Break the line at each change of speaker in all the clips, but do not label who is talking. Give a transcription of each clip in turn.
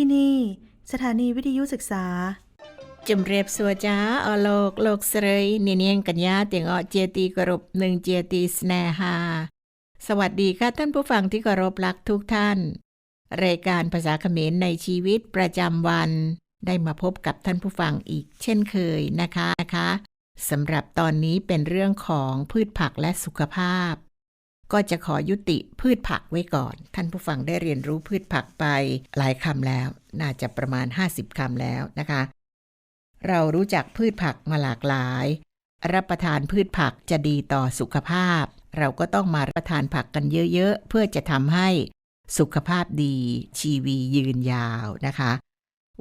ที่นี่ สถานีวิทยุศึกษา
จำเรียบสัวจ้าอโลกโลกเสยเนยเนียงกัญญาเตียงอเจตีกรบหนึ่งเจตีสแนฮาสวัสดีค่ะท่านผู้ฟังที่กรบรักทุกท่าน รายการภาษาเขมรในชีวิตประจำวัน ได้มาพบกับท่านผู้ฟังอีกเช่นเคยนะคะนะคะสำหรับตอนนี้เป็นเรื่องของพืชผักและสุขภาพ ก็จะขอยุติพืชผักไว้ก่อน ท่านผู้ฟังได้เรียนรู้พืชผักไปหลายคำแล้ว น่าจะประมาณ 50คำแล้วนะคะ เรารู้จักพืชผักมาหลากหลาย รับประทานพืชผักจะดีต่อสุขภาพ เราก็ต้องมารับประทานผักกันเยอะๆ เพื่อจะทำให้สุขภาพดีชีวียืนยาวนะคะ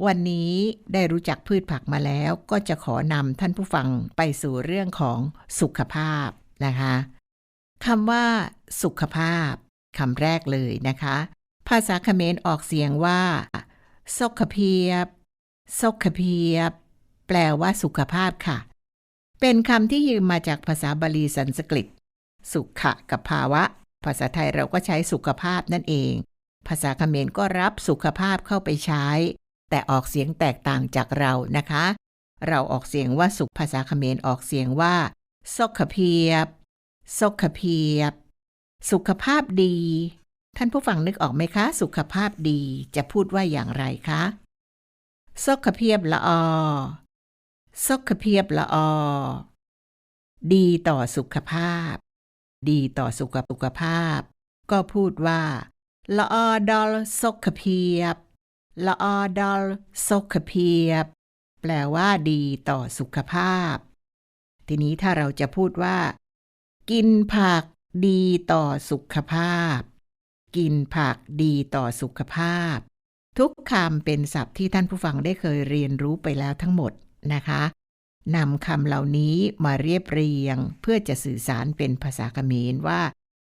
วันนี้ได้รู้จักพืชผักมาแล้ว ก็จะขอนำท่านผู้ฟังไปสู่เรื่องของสุขภาพนะคะ คำว่า สุขภาพคำแรกเลยนะคะ ภาษาเขมรออกเสียงว่าซกขเพียบซกขเพียบ แปลว่าสุขภาพค่ะ เป็นคำที่ยืมมาจากภาษาบาลีสันสกฤต สุขะกับภาวะ ภาษาไทยเราก็ใช้สุขภาพนั่นเอง ภาษาเขมรก็รับสุขภาพเข้าไปใช้ แต่ออกเสียงแตกต่างจากเรานะคะ เราออกเสียงว่าสุขภาษาเขมรออกเสียงว่าซกขเพียบ ซกขเพียบ สุขภาพดี ท่านผู้ฟังนึกออกไหมคะ สุขภาพดีจะพูดว่าอย่างไรคะซกขเพียบละออซกขเพียบละออดีต่อสุขภาพ ดีต่อสุขสุขภาพ ก็พูดว่าละออดอลซกขเพียบละออดอลซกขเพียบ แปลว่าดีต่อสุขภาพ ทีนี้ถ้าเราจะพูดว่า กินผักดีต่อสุขภาพ กินผักดีต่อสุขภาพ ทุกคำเป็นศัพท์ที่ท่านผู้ฟังได้เคยเรียนรู้ไปแล้วทั้งหมดนะคะนำคำเหล่านี้มาเรียบเรียง เพื่อจะสื่อสารเป็นภาษาเขมรว่า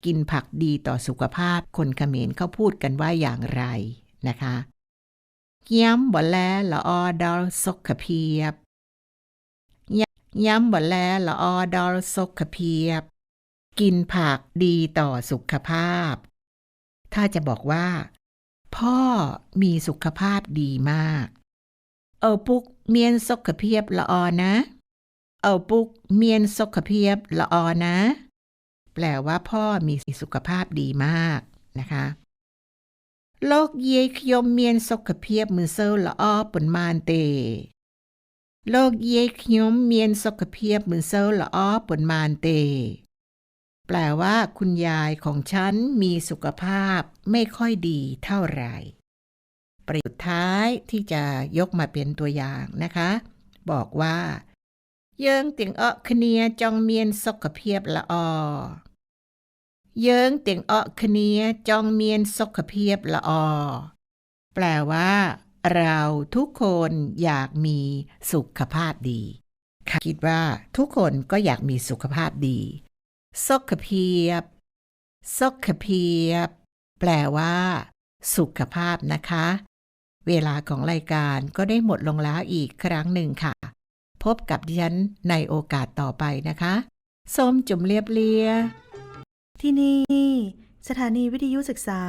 กินผักดีต่อสุขภาพ คนเขมรเขาพูดกันว่าอย่างไรนะคะย้ำบ่แลละออดอลซกขเพียบย้ำบ่แลละออดอลซกขเพียบ กินผักดีต่อสุขภาพ ถ้าจะบอกว่า พ่อมีสุขภาพดีมาก เออปุกเมียนสกเพียบละออนะ เออปุกเมียนสกเพียบละออนะ แปลว่าพ่อมีสุขภาพดีมากนะคะโลกเยขยมเมียนสกเพียบมือเซลละออปนมานเตโลกเยขยมเมียนสกเพียบมือเซลละออปนมานเต แปลว่าคุณยายของฉันมีสุขภาพไม่ค่อยดีเท่าไหร่ ประโยคท้ายที่จะยกมาเป็นตัวอย่างนะคะ บอกว่าเยิงเตียงเอ้อคเนียจองเมียนสกเพียบละออเยิงเตียงเอ้อคเนียจองเมียนสกเพียบละออแปลว่า เราทุกคนอยากมีสุขภาพดีค่ะคิดว่าทุกคนก็อยากมีสุขภาพดี สกเพียบสกเพียบ แปลว่า สุขภาพนะคะ เวลาของรายการก็ได้หมดลงแล้วอีกครั้งหนึ่งค่ะ พบกับดิฉันในโอกาสต่อไปนะคะส้มจุ่มเรียบเลีย
ที่นี่ สถานีวิทยุศึกษา